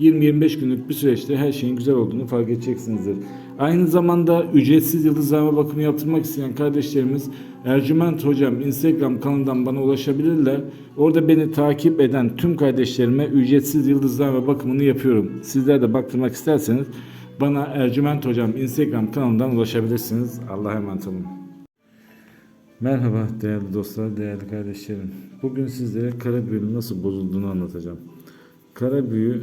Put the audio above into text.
20-25 günlük bir süreçte her şeyin güzel olduğunu fark edeceksinizdir. Aynı zamanda ücretsiz yıldızlama bakımı yaptırmak isteyen kardeşlerimiz Ercüment Hocam Instagram kanalından bana ulaşabilirler. Orada beni takip eden tüm kardeşlerime ücretsiz yıldızlama bakımını yapıyorum. Sizler de baktırmak isterseniz bana Ercüment Hocam Instagram kanalından ulaşabilirsiniz. Allah'a emanet olun. Merhaba değerli dostlar, değerli kardeşlerim. Bugün sizlere kara büyünün nasıl bozulduğunu anlatacağım. Kara büyü